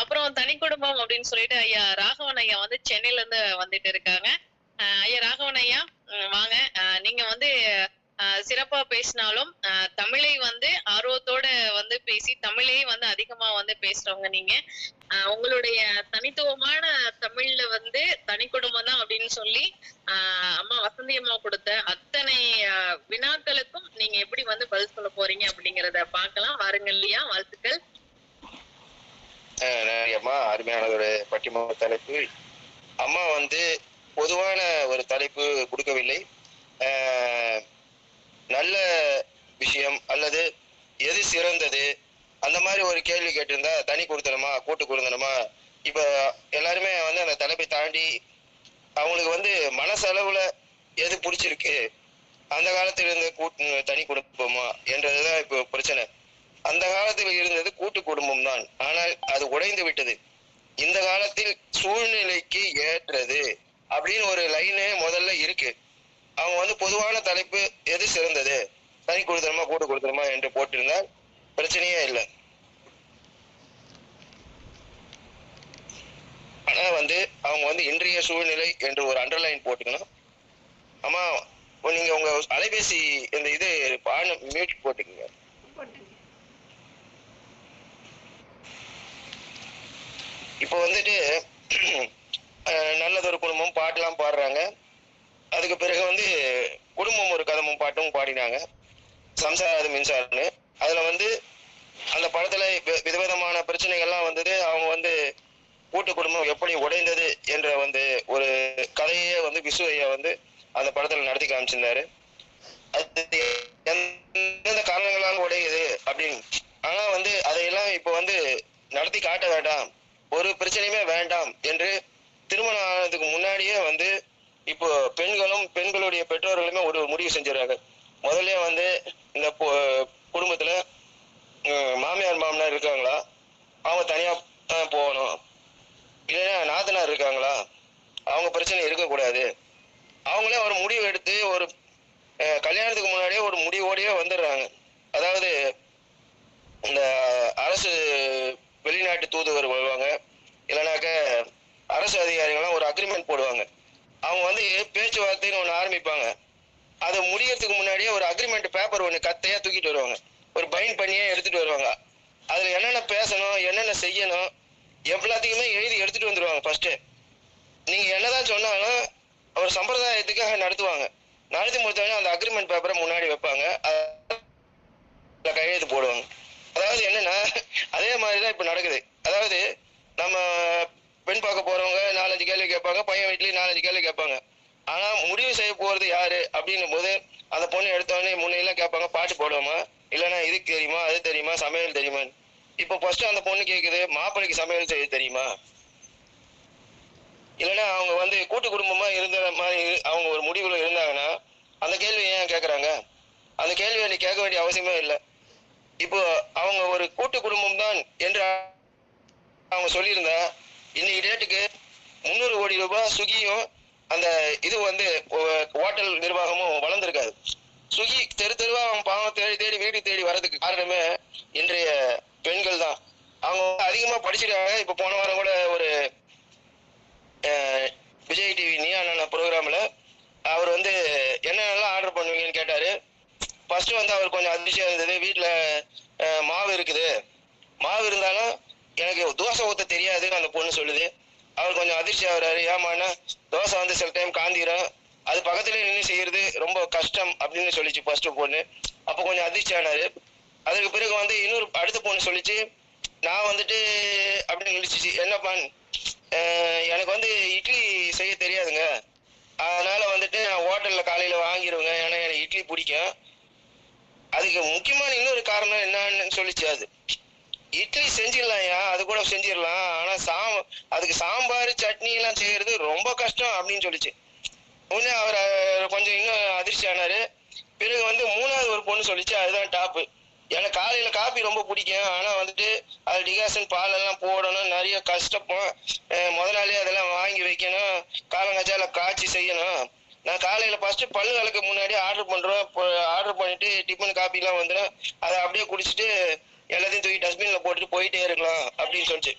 அப்புறம் தனி குடும்பம் அப்படின்னு சொல்லிட்டு ஐயா ராகவன் ஐயா வந்து சென்னையில இருந்து வந்துட்டு இருக்காங்க. ஐயா ராகவன் ஐயா வாங்க. நீங்க வந்து சிறப்பா பேசினாலும் தமிழை வந்து ஆர்வத்தோட வந்து பேசி தமிழே வந்து அதிகமா வந்து பேசுறவங்க நீங்க. உங்களுடைய தனித்துவமான தமிழ்ல வந்து தனி குடும்பம் தான் அப்படின்னு சொல்லி ஆஹ் அம்மா வசந்தி அம்மா கொடுத்த அத்தனை வினாக்களுக்கும் நீங்க எப்படி வந்து பதில் சொல்ல போறீங்க அப்படிங்கறத பாக்கலாம் வாருங்கள் இல்லையா வாழ்த்து அம்மா அருமையான ஒரு பட்டிமன்ற தலைப்பு. அம்மா வந்து பொதுவான ஒரு தலைப்பு கொடுக்கவில்லை. நல்ல விஷயம் அல்லது எது சிறந்தது? அந்த மாதிரி ஒரு கேள்வி கேட்டிருந்தா தனி கொடுத்தணுமா கூட்டு கொடுத்தணுமா இப்ப எல்லாருமே வந்து அந்த தலைப்பை தாண்டி அவங்களுக்கு வந்து மனசளவுல எது பிடிச்சிருக்கு? அந்த காலத்தில் இருந்த கூட்டு தனி குடும்பமா என்றதுதான் இப்போ பிரச்சனை. அந்த காலத்தில் இருந்தது கூட்டு குடும்பம் தான் ஆனால் அது உடைந்து விட்டது. இந்த காலத்தில் சூழ்நிலைக்கு ஏற்றது அப்படின்னு ஒரு லைனே முதல்ல இருக்கு. அவங்க வந்து பொதுவான தலைப்பு எது சிறந்தது? தனி கொடுத்தனமா கூட்டு கொடுத்தனமா என்று போட்டிருந்தால் பிரச்சனையே இல்லை. ஆனா வந்து அவங்க வந்து இன்றைய சூழ்நிலை என்று ஒரு அண்டர்லைன் போட்டுக்கணும். ஆமா இப்போ நீங்க உங்க அலைபேசி இந்த இது ஆன் மியூட் போட்டுக்கங்க. இப்போ வந்துட்டு நல்லதொரு குடும்பம் பாட்டெலாம் பாடுறாங்க. அதுக்கு பிறகு வந்து குடும்பம் ஒரு கதமும் பாட்டும் பாடினாங்க. சம்சாராது மின்சாரம்னு. அதுல வந்து அந்த படத்துல விதவிதமான பிரச்சனைகள்லாம் வந்தது. அவங்க வந்து கூட்டு குடும்பம் எப்படி உடைந்தது என்ற வந்து ஒரு கதையே வந்து விசு ஐயா வந்து அந்த படத்துல நடத்தி காமிச்சிருந்தாரு. அது எந்தெந்த காரணங்களால உடையுது அப்படின்னு. ஆனா வந்து அதையெல்லாம் இப்போ வந்து நடத்தி காட்ட வேண்டாம். ஒரு பிரச்சனையுமே வேண்டாம் என்று திருமணம் ஆனதுக்கு முன்னாடியே வந்து இப்போ பெண்களும் பெண்களுடைய பெற்றோர்களுமே ஒரு முடிவு செஞ்சிடறாங்க. முதல்ல வந்து இந்த பொ- குடும்பத்துல மாமியார் மாமனார் இருக்காங்களா? அவங்க தனியா தான் போகணும். இல்லைன்னா நாத்தனார் இருக்காங்களா? அவங்க பிரச்சனை இருக்கக்கூடாது. அவங்களே ஒரு முடிவு எடுத்து ஒரு கல்யாணத்துக்கு முன்னாடியே ஒரு முடிவோடயே வந்துடுறாங்க. அதாவது இந்த அரசு வெளிநாட்டு தூதுவர் வருவாங்க. அரசு அதிகாரிகள்லாம் ஒரு அக்ரிமெண்ட் போடுவாங்க. அவங்க வந்து பேச்சுவார்த்தைன்னு ஒன்று ஆரம்பிப்பாங்க. அது முடியறதுக்கு முன்னாடியே ஒரு அக்ரிமெண்ட் பேப்பர் ஒன்று கத்தையா தூக்கிட்டு வருவாங்க. ஒரு பைண்ட் பண்ணியே எடுத்துட்டு வருவாங்க. அதுல என்னென்ன பேசணும் என்னென்ன செய்யணும் எல்லாத்தையுமே எழுதி எடுத்துட்டு வந்துருவாங்க ஃபர்ஸ்ட்டு நீங்க என்னதான் சொன்னாலும் ஒரு சம்பிரதாயத்துக்காக நடத்துவாங்க. நடத்தி முடித்தவொடனே அந்த அக்ரிமெண்ட் பேப்பரை முன்னாடி வைப்பாங்க. அதுல கையெழுத்து போடுவாங்க. அதாவது என்னன்னா அதே மாதிரி தான் இப்போ நடக்குது. அதாவது நம்ம பெண் பார்க்க போறவங்க நாலஞ்சு கேள்வி கேட்பாங்க பையன் வீட்லயும் நாலஞ்சு கேள்வி கேட்பாங்க. ஆனா முடிவு செய்ய போறது யாரு அப்படின்னும் போது அந்த பொண்ணு எடுத்தவொடனே முன்னையெல்லாம் கேட்பாங்க பாட்டு போடுவோமா? இல்லைன்னா இதுக்கு தெரியுமா அது தெரியுமா சமையல் தெரியுமா? இப்போ ஃபர்ஸ்ட் அந்த பொண்ணு கேக்குது மாப்பிள்ளைக்கு சமையல் செய்ய தெரியுமா? இல்லைன்னா அவங்க வந்து கூட்டு குடும்பமா இருந்த மாதிரி அவங்க ஒரு முடிவுல இருந்தாங்கன்னா அந்த கேள்வி ஏன் கேக்குறாங்க? அந்த கேள்வியை நீ கேட்க வேண்டிய அவசியமே இல்லை. இப்போ அவங்க ஒரு கூட்டு குடும்பம் தான் என்று அவங்க சொல்லியிருந்தா இன்னைக்கு டேட்டுக்கு முந்நூறு கோடி ரூபாய் சுகியும் அந்த இது வந்து ஹோட்டல் நிர்வாகமும் வளர்ந்துருக்காது. சுகி தெரு தெருவா அவங்க பாவம் தேடி தேடி வீடு தேடி வர்றதுக்கு காரணமே இன்றைய பெண்கள் தான் அவங்க அதிகமா படிச்சிருக்காங்க. இப்ப போன வாரம் கூட ஒரு விஜய் டிவி நீயான ப்ரோக்ராம்ல அவர் வந்து என்னென்னலாம் ஆர்டர் பண்ணுவீங்கன்னு கேட்டாரு. ஃபர்ஸ்ட் வந்து அவர் கொஞ்சம் அதிர்ச்சியா இருந்தது. வீட்டுல மாவு இருக்குது. மாவு இருந்தாலும் எனக்கு தோசை ஊத்த தெரியாதுன்னு அந்த பொண்ணு சொல்லுது. அவர் கொஞ்சம் அதிர்ச்சி ஆகுறாரு. ஏமாண்ணா தோசை வந்து சில டைம் காந்திரும். அது பக்கத்துல நின்று செய்யறது ரொம்ப கஷ்டம் அப்படின்னு சொல்லிச்சு ஃபர்ஸ்ட் பொண்ணு. அப்ப கொஞ்சம் அதிர்ச்சி ஆனாரு. அதுக்கு பிறகு வந்து இன்னொரு அடுத்த பொண்ணு சொல்லிச்சு நான் வந்துட்டு அப்படின்னு நினைச்சிச்சு. என்னப்பான் எனக்கு வந்து இட்லி செய்ய தெரியாதுங்க. அதனால வந்துட்டு நான் ஹோட்டல்ல காலையில வாங்கிடுவேங்க ஏன்னா எனக்கு இட்லி பிடிக்கும். அதுக்கு முக்கியமான இன்னொரு காரணம் என்னன்னு சொல்லிச்சு அது. இட்லி செஞ்சிடலாம்யா அது கூட செஞ்சிடலாம். ஆனா சாம் அதுக்கு சாம்பார் சட்னி எல்லாம் செய்யறது ரொம்ப கஷ்டம் அப்படின்னு சொல்லிச்சு. உடனே அவர் கொஞ்சம் இன்னும் அதிர்ச்சி ஆனாரு. பிறகு வந்து மூணாவது ஒரு பொண்ணு சொல்லிச்சு அதுதான் டாப்பு எனக்கு காலையில காபி ரொம்ப பிடிக்கும். ஆனா வந்துட்டு அது டிகாசன் பால் எல்லாம் போடணும் நிறைய கஷ்டப்போம். அஹ், முதலாளி அதெல்லாம் வாங்கி வைக்கணும். காலங்காய்ச்சால காய்ச்சி செய்யணும். நான் காலையில ஃபர்ஸ்ட் பல்லு விளக்கு முன்னாடி ஆர்டர் பண்றோம். ஆர்டர் பண்ணிட்டு டிஃபன் காபி எல்லாம் வந்துடும். அதை அப்படியே குடிச்சிட்டு எல்லாத்தையும் தூக்கி டஸ்ட்பின்ல போட்டுட்டு போயிட்டே இருக்கலாம் அப்படின்னு சொல்லிச்சு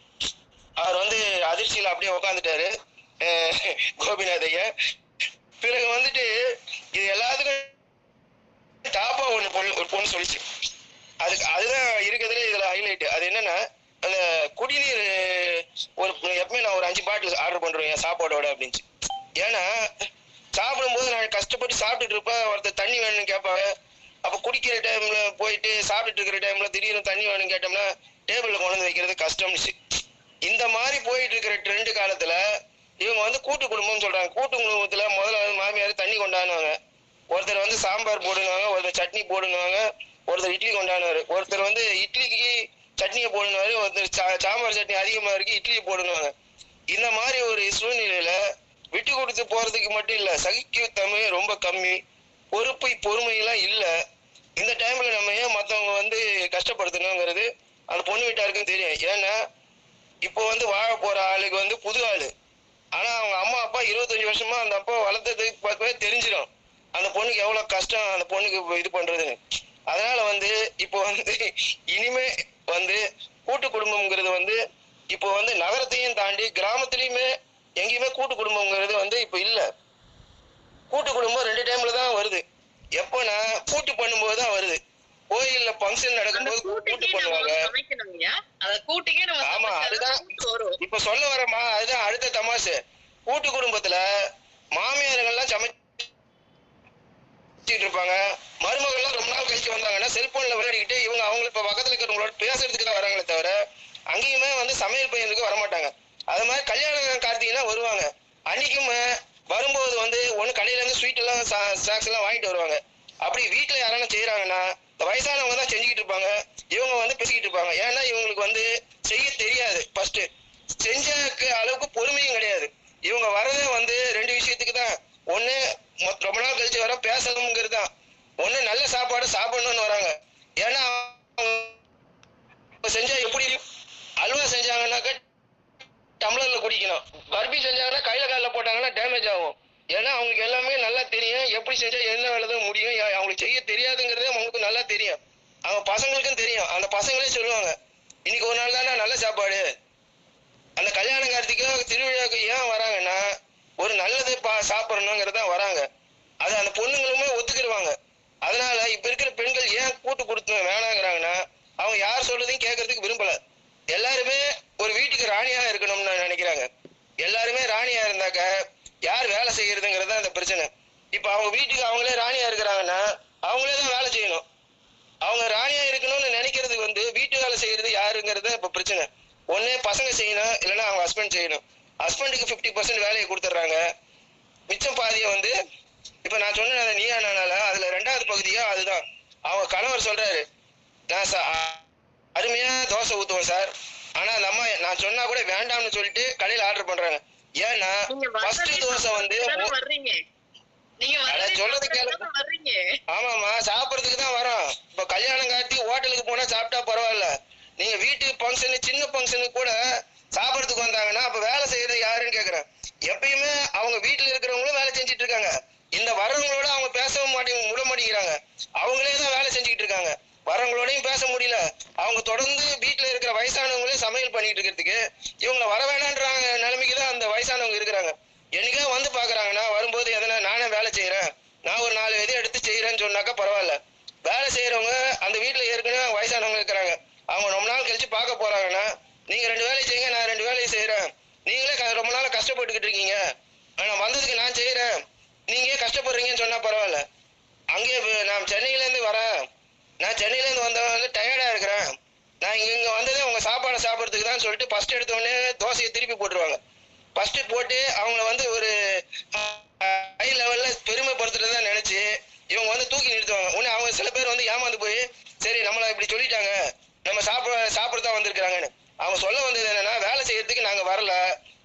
அவர் வந்து அதிர்ச்சியில அப்படியே உட்காந்துட்டாரு கோபிநாத் ஐயா. பிறகு வந்துட்டு இது எல்லாத்துக்கும் டாப்பா ஒண்ணு பொண்ணு ஒரு பொண்ணு சொல்லிச்சு. அதுக்கு அதுதான் இருக்கிறதுல இதுல ஹைலைட் அது என்னன்னா அந்த குடிநீர் ஒரு எப்பவுமே நான் ஒரு அஞ்சு பாட்டில் ஆர்டர் பண்றேன் என் சாப்பாடோட அப்படின்ச்சு ஏன்னா சாப்பிடும்போது நான் கஷ்டப்பட்டு சாப்பிட்டுட்டு இருப்பேன் ஒருத்தர் தண்ணி வேணும்னு கேட்பாங்க. குடிக்கிற டைம்ல போயிட்டு சாப்பிட்டுட்டு இருக்கிற டைம்ல திடீர்னு தண்ணி வேணும்னு கேட்டோம்னா டேபிள்ல கொண்டு வந்து வைக்கிறது கஷ்டம்னுச்சு இந்த மாதிரி போயிட்டு இருக்கிற ட்ரெண்ட் காலத்துல இவங்க வந்து கூட்டு குடும்பம்னு சொல்றாங்க. கூட்டு குடும்பத்துல முதல்ல வந்து மாமியார் தண்ணி கொண்டாடுவாங்க. ஒருத்தர் வந்து சாம்பார் போடுவாங்க ஒருத்தர் சட்னி போடுவாங்க ஒருத்தர் இட்லி கொண்டாடுவாரு. ஒருத்தர் வந்து இட்லிக்கு சட்னியை போடுவாரு ஒருத்தர் சா- சாம்பார் சட்னி அதிகமா இருக்கு இட்லியை போடுவாங்க இந்த மாதிரி ஒரு சூழ்நிலையில விட்டு கொடுத்து போறதுக்கு மட்டும் இல்ல தமிழ் ரொம்ப கம்மி. பொறுப்பு பொறுமையெல்லாம் இல்லை. இந்த டைம்ல நம்ம ஏன் மத்தவங்க வந்து கஷ்டப்படுத்தணுங்கிறது அந்த பொண்ணு வீட்டாருக்கும் தெரியும். ஏன்னா இப்போ வந்து வாழ போற ஆளுக்கு வந்து புது ஆளு. ஆனா அவங்க அம்மா அப்பா இருபத்தஞ்சு வருஷமா அந்த அப்பா வளர்த்ததுக்கு பார்க்கவே தெரிஞ்சிடும். அந்த பொண்ணுக்கு எவ்வளவு கஷ்டம் அந்த பொண்ணுக்கு இது பண்றதுன்னு. அதனால வந்து இப்போ வந்து இனிமே வந்து கூட்டு குடும்பம்ங்கிறது வந்து இப்போ வந்து நகரத்தையும் தாண்டி கிராமத்துலயுமே எங்கேயுமே கூட்டு குடும்பம்ங்கிறது வந்து இப்போ இல்லை. கூட்டு குடும்பம் ரெண்டு டைம்ல தான் வருது. எப்போனா கூட்டு பண்ணும்போது தான் வருது. கோயில்ல ஃபங்க்ஷன் நடக்கும்போது கூட்டு பண்ணுவாங்க. ஆமா, அதுதான். இப்ப சொல்ல வரமா அதுதான் அடுத்த தமாசு கூட்டு குடும்பத்துல மாமியாருங்கெல்லாம் சமைச்சிட்டு இருப்பாங்க. மருமகள்லாம் ரொம்ப நாள் கழிச்சு வந்தாங்கன்னா செல்போன்ல விளையாடிக்கிட்டு இவங்க அவங்க இப்ப பக்கத்துல இருக்கிறவங்களோட பேசுறதுக்கு தான் வராங்களே தவிர அங்கேயுமே வந்து சமையல் பையனுக்கு வரமாட்டாங்க. அது மாதிரி கல்யாணம் கார்த்திகைனா வருவாங்க. அன்னைக்கும் வரும்போது வந்து ஒன்று கடையில இருந்து ஸ்வீட் எல்லாம் ஸ்நாக்ஸ் எல்லாம் வாங்கிட்டு வருவாங்க. அப்படி வீட்டுல யாரெல்லாம் செய்யறாங்கன்னா வயசானவங்க தான் செஞ்சுக்கிட்டு இருப்பாங்க. இவங்க வந்து பேசிக்கிட்டு இருப்பாங்க. ஏன்னா இவங்களுக்கு வந்து செய்ய தெரியாது ஃபர்ஸ்ட் செஞ்ச அளவுக்கு பொறுமையும் கிடையாது. இவங்க வரதே வந்து ரெண்டு விஷயத்துக்கு தான். ஒண்ணு ரொம்ப நாள் கழிச்சு வர பேசணுங்கிறது தான். ஒண்ணு நல்ல சாப்பாடு சாப்பிடணும்னு வராங்க. ஏன்னா செஞ்சா எப்படி டம்ளர்ல பர்பி செஞ்சாங்கன்னா கையில காலில் போட்டாங்கன்னா டேமேஜ் ஆகும். ஏன்னா அவங்களுக்கு எல்லாமே நல்லா தெரியும். எப்படி செஞ்சா என்ன வேலை தான் முடியும் அவங்களுக்கு செய்ய தெரியாதுங்கிறதே அவங்களுக்கு நல்லா தெரியும். அவங்க பசங்களுக்கும் தெரியும். அந்த பசங்களே சொல்லுவாங்க இன்னைக்கு ஒரு நாள் தானே நல்ல சாப்பாடு. அந்த கல்யாண கார்த்திக்கோ திருவிழாவுக்கு ஏன் வராங்கன்னா ஒரு நல்லது பா சாப்பிடணுங்கிறது வராங்க. அது அந்த பொண்ணுங்களுமே ஒத்துக்கிடுவாங்க. அதனால இப்ப இருக்கிற பெண்கள் ஏன் கூட்டு கொடுத்து வேணாங்கிறாங்கன்னா அவங்க யார் சொல்றதையும் கேட்கறதுக்கு விரும்பல. எல்லாருமே ஒரு வீட்டுக்கு ராணியா இருக்கணும்னு நினைக்கிறாங்க. எல்லாருமே ராணியா இருந்தாக்க யார் வேலை செய்யறதுங்கிறது தான் அந்த பிரச்சனை. இப்ப அவங்க வீட்டுக்கு அவங்களே ராணியா இருக்கிறாங்கன்னா அவங்களே தான் வேலை செய்யணும். அவங்க ராணியா இருக்கணும்னு நினைக்கிறது வந்து வீட்டு வேலை செய்யறது யாருங்கிறது இப்ப பிரச்சனை. ஒன்னே பசங்க செய்யணும் இல்லைன்னா அவங்க ஹஸ்பண்ட் செய்யணும். ஹஸ்பண்டுக்கு 50% பர்சன்ட் வேலையை கொடுத்துட்றாங்க. மிச்சம் பாதியை வந்து இப்ப நான் சொன்னேன் அந்த நீயா நானால அதுல ரெண்டாவது பகுதியா அதுதான். அவங்க கணவர் சொல்றாரு நான் அருமையா தோசை ஊத்துவேன் சார். ஆனா அந்த அம்மா நான் சொன்னா கூட வேண்டாம்னு சொல்லிட்டு கடையில ஆர்டர் பண்றாங்க. ஏன்னா ஃபர்ஸ்ட் தோசை வந்து சொல்றது கேளு. சாப்பிடறதுக்கு தானே வர்றீங்க. ஆமாமா சாப்பிடறதுக்கு தான் வரோம். இப்ப கல்யாணம் காட்டி ஹோட்டலுக்கு போனா சாப்பிட்டா பரவாயில்ல. நீங்க வீட்டு ஃபங்க்ஷனு சின்ன ஃபங்க்ஷனுக்கு கூட சாப்பிடறதுக்கு வந்தாங்கன்னா அப்ப வேலை செய்யறது யாருன்னு கேக்குறேன். எப்பயுமே அவங்க வீட்டுல இருக்கிறவங்களும் வேலை செஞ்சுட்டு இருக்காங்க. இந்த வர்றவங்களோட அவங்க பேசவும் மாட்டேங்க முட மாட்டேங்கிறாங்க அவங்களே தான் வேலை செஞ்சுக்கிட்டு இருக்காங்க. வரவங்களோடையும் பேச முடியல. அவங்க தொடர்ந்து வீட்டுல இருக்கிற வயசானவங்களே சமையல் பண்ணிட்டு இருக்கிறதுக்கு இவங்கள வர வேணான்றாங்க நிலைமைக்கு தான் அந்த வயசானவங்க இருக்கிறாங்க. எனக்கே வந்து பாக்குறாங்கன்னா வரும்போது எதனா நானே வேலை செய்யறேன் நான் ஒரு நாலு விதை எடுத்து செய்யறேன்னு சொன்னாக்கா பரவாயில்ல. வேலை செய்யறவங்க அந்த வீட்டுல ஏற்கனவே வயசானவங்க இருக்கிறாங்க. அவங்க ரொம்ப நாள் கழிச்சு பார்க்க போறாங்கன்னா நீங்க ரெண்டு வேலையை செய்யுங்க நான் ரெண்டு வேலையை செய்யறேன் நீங்களே க- ரொம்ப நாள் கஷ்டப்பட்டுக்கிட்டு இருக்கீங்க. ஆனா வந்ததுக்கு நான் செய்யறேன் நீங்க கஷ்டப்படுறீங்கன்னு சொன்னா பரவாயில்ல. அங்கே நான் சென்னையில இருந்து வரேன். நான் சென்னையிலேருந்து வந்தவன் வந்து டயர்டாக இருக்கிறேன். நான் இங்கே இங்கே வந்ததே உங்கள் சாப்பாடை சாப்பிட்றதுக்கு தான் சொல்லிட்டு ஃபர்ஸ்ட் எடுத்தோடனே தோசையை திருப்பி போட்டுருவாங்க. ஃபஸ்ட்டு போட்டு அவங்கள வந்து ஒரு ஹை லெவலில் பெருமைப்படுத்துறது தான் நினச்சி இவங்க வந்து தூக்கி நிறுத்துவாங்க. உடனே அவங்க சில பேர் வந்து ஏமாந்து போய் சரி நம்மளை இப்படி சொல்லிட்டாங்க. நம்ம சாப்பிட சாப்பிட தான் வந்திருக்கிறாங்கன்னு. அவங்க சொல்ல வந்தது என்னன்னா வேலை செய்யறதுக்கு நாங்கள் வரல.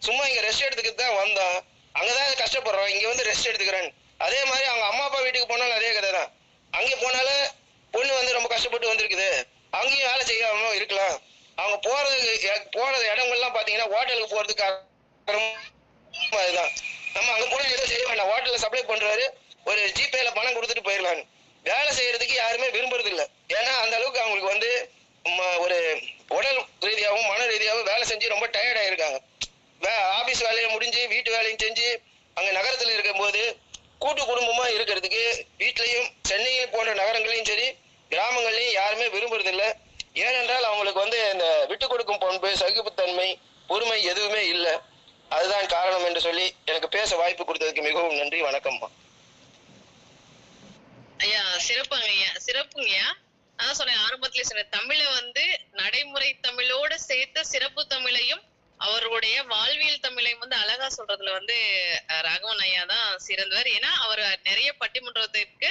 சும்மா இங்கே ரெஸ்ட் எடுத்துக்கிட்டு தான் வந்தோம். அங்கே தான் கஷ்டப்படுறோம். இங்கே வந்து ரெஸ்ட் எடுத்துக்கிறேன் அதே மாதிரி அவங்க அம்மா அப்பா வீட்டுக்கு போனாலும் அதே கதை தான் அங்கே போனாலும் பொண்ணு வந்து ரொம்ப கஷ்டப்பட்டு வந்திருக்குது. அங்கேயும் வேலை செய்யாம இருக்கலாம். அவங்க போறது இடங்கள்லாம் பாத்தீங்கன்னா ஹோட்டலுக்கு போறதுக்கு காரணம் அதுதான். நம்ம அங்க கூட எதுவும் செய்ய வேண்டாம். ஹோட்டல்ல சப்ளை பண்றாரு. ஒரு ஜிபேல பணம் கொடுத்துட்டு போயிடலான்னு வேலை செய்யறதுக்கு யாருமே விரும்புறது இல்லை ஏன்னா அந்த அளவுக்கு அவங்களுக்கு வந்து ம- ஒரு உடல் ரீதியாகவும் மன ரீதியாகவும் வேலை செஞ்சு ரொம்ப டயர்ட் ஆயிருக்காங்க வே ஆபீஸ் வேலையை முடிஞ்சு வீட்டு வேலையும் செஞ்சு அங்க நகரத்துல இருக்கும்போது கூட்டு குடும்பமா இருக்கிறதுக்கு வீட்லயும் சென்னையில் போன்ற நகரங்களையும் சரி கிராமங்களையும் யாருமே விரும்புறதில்ல ஏனென்றால் அவங்களுக்கு வந்து இந்த விட்டு கொடுக்கும் பண்பு சகிப்புத்தன்மை பொறுமை எதுவுமே இல்லை. அதுதான் காரணம் என்று சொல்லி எனக்கு பேச வாய்ப்பு கொடுத்ததுக்கு மிகவும் நன்றி வணக்கம்மா ஐயா சிறப்புங்க ஐயா சிறப்புங்கய்யா அதான் சொன்னேன் ஆரம்பத்திலே சொன்னேன் தமிழை வந்து நடைமுறை தமிழோட சேர்த்த சிறப்பு தமிழையும் அவருடைய வாழ்வியல் தமிழையும் வந்து அழகா சொல்றதுல வந்து ராகவன் ஐயா தான் சிறந்தவர். ஏன்னா அவர் நிறைய பட்டிமன்றத்திற்கு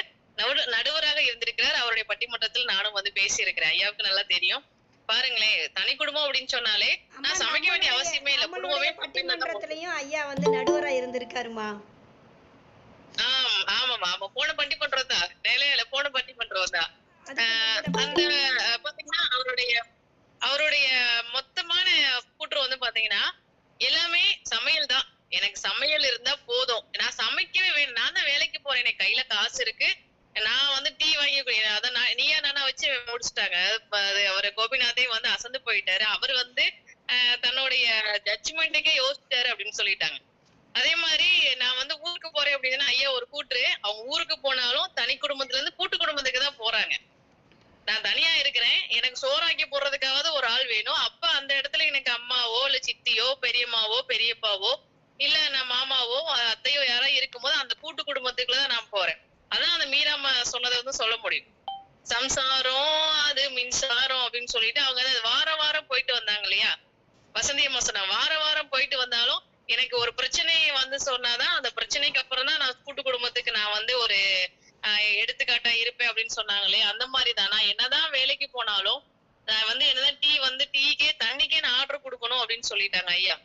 நடுவராக இருந்திருக்கிறார். அவருடைய பட்டிமன்றத்தில் நானும் வந்து பேசியிருக்கிறேன். ஐயாவுக்கு நல்லா தெரியும். பாருங்களேன் தனி குடும்பம் அப்படின்னு சொன்னாலே நான் சமைக்க வேண்டிய அவசியமே இல்ல. குடும்பமே பட்டிமன்றத்திலயும் ஐயா வந்து நடுவரா இருந்திருக்காருமா? ஆம் ஆமாமா ஆமா போன பட்டிமன்றம் தான் நிலையில போன ஆஹ் முன்னாடி அந்த பாத்தீங்கன்னா அவருடைய அவருடைய மொத்தமான கூற்று வந்து பாத்தீங்கன்னா எல்லாமே சமையல் தான். எனக்கு சமையல் இருந்தா போதும். நான் சமைக்கவே வேணும் நான் தான் வேலைக்கு போறேன். எனக்கு கையில காசு இருக்கு. நான் வந்து டீ வாங்கி அதான் நீயா நானா வச்சு முடிச்சுட்டாங்க. கோபிநாதே வந்து அசந்து போயிட்டாரு. அவர் வந்து தன்னுடைய ஜட்ஜ்மெண்ட்டுக்கே யோசிச்சாரு அப்படின்னு சொல்லிட்டாங்க. அதே மாதிரி நான் வந்து ஊருக்கு போறேன் அப்படின்னா ஐயா ஒரு கூட்டு அவங்க ஊருக்கு போனாலும் தனி குடும்பத்துல இருந்து கூட்டு குடும்பத்துக்கு தான் போறாங்க. நான் தனியா இருக்கிறேன். எனக்கு சோறாக்கி போடுறதுக்காவது ஒரு ஆள் வேணும். அப்ப அந்த இடத்துல எனக்கு அம்மாவோ இல்ல சித்தியோ பெரியம்மாவோ பெரியப்பாவோ இல்ல நான் மாமாவோ அத்தையோ யாரோ இருக்கும்போது அந்த கூட்டு குடும்பத்துக்குள்ள தான் நான் போறேன். அதான் அந்த மீராம சொன்னதை வந்து சொல்ல முடியும். சம்சாரம் அது மின்சாரம் அப்படின்னு சொல்லிட்டு அவங்க வார வாரம் வாரம் போயிட்டு வந்தாங்க இல்லையா? வசந்தி அம்மா சொன்னாங்க. வார வாரம் போயிட்டு வந்தாலும் எனக்கு ஒரு பிரச்சனையை வந்து சொன்னாதான் அந்த பிரச்சனைக்கு அப்புறம் தான் நான் கூட்டு குடும்பத்துக்கு நான் வந்து ஒரு எடுத்துக்காட்டா இருப்பேன் அப்படின்னு சொன்னாங்களே அந்த மாதிரி தான் நான் என்னதான் வேலைக்கு போனாலும் நான் வந்து என்னதான் டீ வந்து டீக்கே தண்ணிக்கே நான் ஆர்டர் கொடுக்கணும் அப்படின்னு சொல்லிட்டாங்க ஐயா.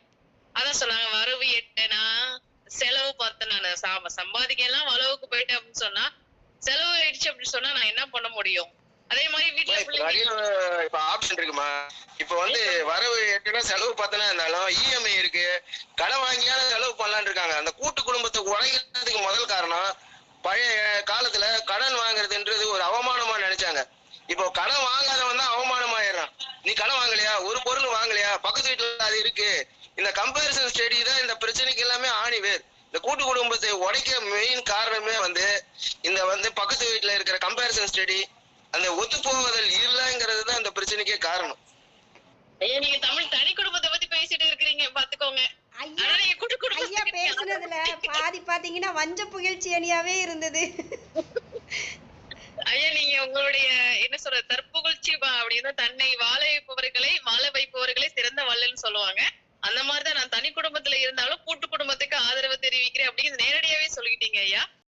அதான் சொன்னாங்க வரவு எட்டனா? செலவு பார்த்தேன் நான் சாம சம்பாதிக்க எல்லாம் வளவுக்கு போயிட்டேன் அப்படின்னு சொன்னா செலவு ஆயிடுச்சு அப்படின்னு சொன்னா நான் என்ன பண்ண முடியும்? அதே மாதிரி வீட்டுல இப்ப நிறைய பிள்ளைங்க இப்ப ஆப்ஷன் இருக்குமா? இப்ப வந்து வரவு எட்டுனா செலவு பார்த்தனா இருந்தாலும் இஎம்ஐ இருக்கு. கடன் வாங்கியாலும் செலவு பண்ணலாம்னு இருக்காங்க. அந்த கூட்டு குடும்பத்தை உடைக்கிறதுக்கு முதல் காரணம் பழைய காலத்துல கடன் வாங்குறதுன்றது ஒரு அவமானமா நினைச்சாங்க. இப்போ கடன் வாங்காதவன் தான் அவமானமாயிடுறான். நீ கடன் வாங்கலையா? ஒரு பொருள் வாங்கலையா? பக்கத்து வீட்டுல அது இருக்கு. இந்த கம்பேரிசன் ஸ்டடி தான் இந்த பிரச்சனைக்கு எல்லாமே ஆணிவேர். இந்த கூட்டு குடும்பத்தை உடைக்க மெயின் காரணமே வந்து இந்த வந்து பக்கத்து வீட்டுல இருக்கிற கம்பேரிசன் ஸ்டடி அந்த ஒத்து போவதல் இல்லைங்கிறது தான் அந்த பிரச்சனைக்கே காரணம். ஐயா நீங்க தமிழ் தனி குடும்பத்தை பத்தி பேசிட்டு இருக்கிறீங்க பாத்துக்கோங்க. ஐயா பேசுனதுல பாதி பாத்தீங்கன்னா வஞ்ச புகழ்ச்சி அணியாவே இருந்தது. ஐயா நீங்க உங்களுடைய என்ன சொல்ற தற்புகழ்ச்சி அப்படின்னு தன்னை வாழ வைப்பவர்களை வாழ வைப்பவர்களை சிறந்த வள்ளல்னு சொல்லுவாங்க. அந்த மாதிரிதான் நான் தனி குடும்பத்துல இருந்தாலும் கூட்டு குடும்பத்துக்கு ஆதரவு தெரிவிக்கிறேன் அப்படின்னு நேரடியாவே சொல்லிட்டீங்க ஐயா.